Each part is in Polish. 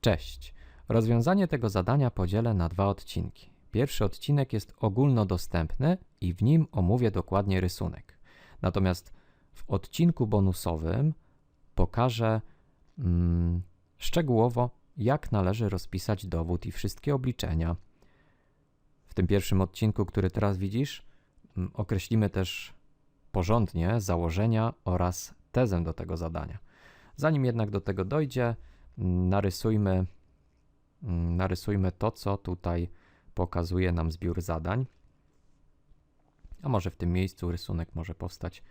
Cześć. Rozwiązanie tego zadania podzielę na dwa odcinki. Pierwszy odcinek jest ogólnodostępny i w nim omówię dokładnie rysunek. Natomiast w odcinku bonusowym pokażę mm, szczegółowo, jak należy rozpisać dowód i wszystkie obliczenia. W tym pierwszym odcinku, który teraz widzisz, mm, określimy też porządnie założenia oraz tezę do tego zadania. Zanim jednak do tego dojdzie, narysujmy, mm, narysujmy to, co tutaj pokazuje nam zbiór zadań. A może w tym miejscu rysunek może powstać.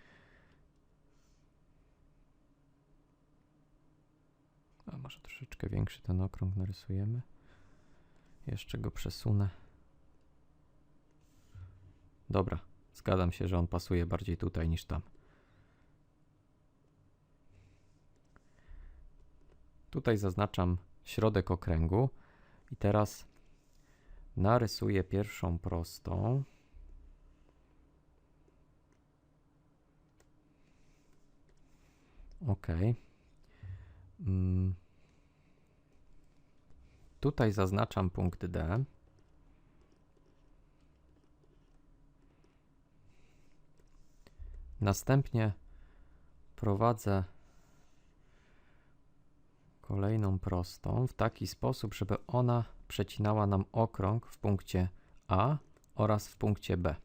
A może troszeczkę większy ten okrąg narysujemy. Jeszcze go przesunę. Dobra, zgadzam się, że on pasuje bardziej tutaj niż tam. Tutaj zaznaczam środek okręgu i teraz narysuję pierwszą prostą. Ok. Mm. Tutaj zaznaczam punkt D. Następnie prowadzę kolejną prostą w taki sposób, żeby ona przecinała nam okrąg w punkcie A oraz w punkcie B.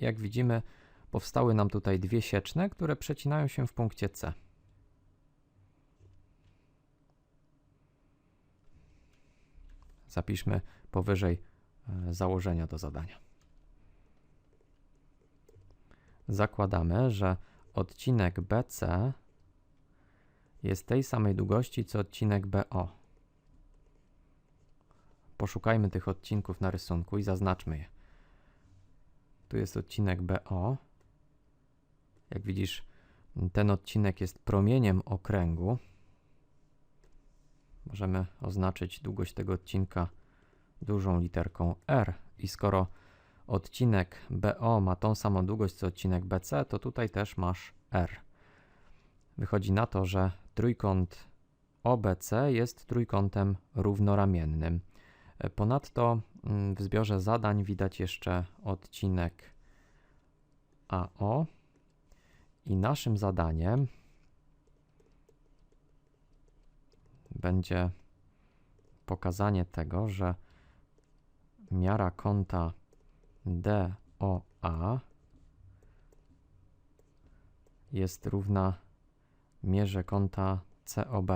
Jak widzimy, powstały nam tutaj dwie sieczne, które przecinają się w punkcie C. Zapiszmy powyżej e, założenia do zadania. Zakładamy, że odcinek BC jest tej samej długości co odcinek BO. Poszukajmy tych odcinków na rysunku i zaznaczmy je. Tu jest odcinek BO. Jak widzisz, ten odcinek jest promieniem okręgu. Możemy oznaczyć długość tego odcinka dużą literką R. I skoro odcinek BO ma tą samą długość co odcinek BC, to tutaj też masz R. Wychodzi na to, że trójkąt OBC jest trójkątem równoramiennym. Ponadto mm, w zbiorze zadań widać jeszcze odcinek AO i naszym zadaniem będzie pokazanie tego, że miara kąta DOA jest równa mierze kąta COB.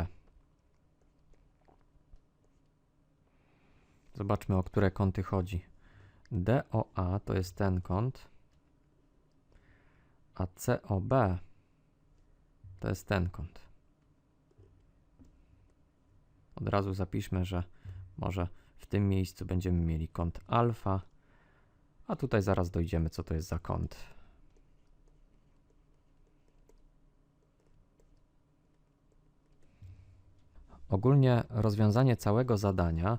Zobaczmy, o które kąty chodzi. DOA to jest ten kąt, a COB to jest ten kąt. Od razu zapiszmy, że może w tym miejscu będziemy mieli kąt alfa, a tutaj zaraz dojdziemy, co to jest za kąt. Ogólnie rozwiązanie całego zadania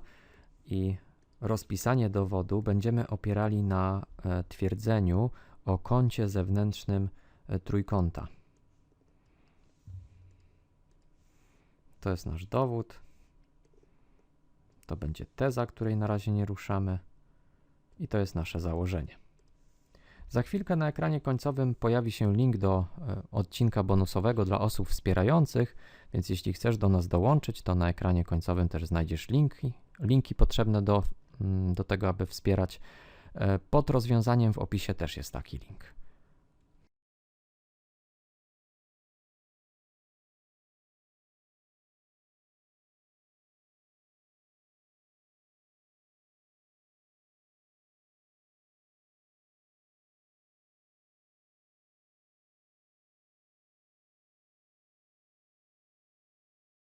i rozpisanie dowodu będziemy opierali na e, twierdzeniu o kącie zewnętrznym e, trójkąta. To jest nasz dowód. To będzie teza, której na razie nie ruszamy. I to jest nasze założenie. Za chwilkę na ekranie końcowym pojawi się link do e, odcinka bonusowego dla osób wspierających, więc jeśli chcesz do nas dołączyć, to na ekranie końcowym też znajdziesz linki, linki potrzebne do, mm, do tego, aby wspierać. E, pod rozwiązaniem w opisie też jest taki link.